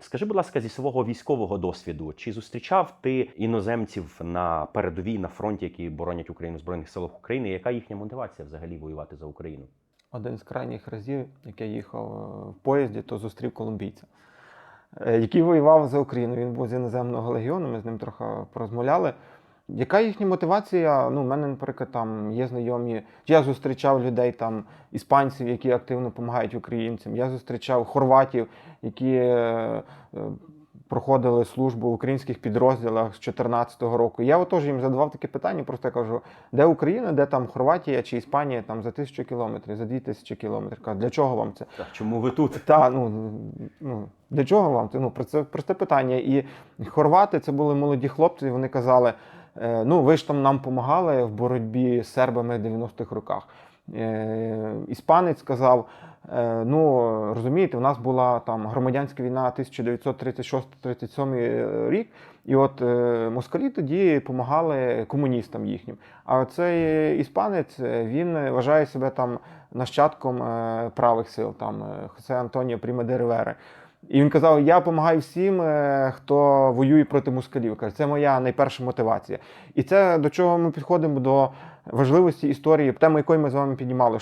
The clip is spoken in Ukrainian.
Скажи, будь ласка, зі свого військового досвіду, чи зустрічав ти іноземців на передовій на фронті, які боронять Україну в збройних силах України? Яка їхня мотивація взагалі воювати за Україну? Один з крайніх разів, як я їхав е, в поїзді, то зустрів колумбійця, е, який воював за Україну. Він був з іноземного легіону, ми з ним трохи порозмовляли. Яка їхня мотивація? Ну, у мене, наприклад, там є знайомі. Я зустрічав людей там, іспанців, які активно допомагають українцям. Я зустрічав хорватів, які е, е, проходили службу в українських підрозділах з 2014 року. Я от теж їм задавав таке питання, просто я кажу, де Україна, де там Хорватія чи Іспанія там за тисячу кілометрів, за дві тисячі кілометрів. Кажу, для чого вам це? Так, чому ви тут? Та ну, ну для чого вам це? Ну про це просте питання. І хорвати це були молоді хлопці. Вони казали: ну ви ж там нам допомагали в боротьбі з сербами в 90-х роках. Е, іспанець сказав: е, ну розумієте, у нас була там громадянська війна 1936-37 рік, і от е, москалі тоді допомагали комуністам їхнім. А цей іспанець е, він вважає себе там нащадком е, правих сил, там е, Хосе Антоніо Пріма де Ривери. І він казав: Я допомагаю всім, е, хто воює проти москалів. Каже, це моя найперша мотивація. І це до чого ми підходимо до важливості історії, тему якої ми з вами піднімали.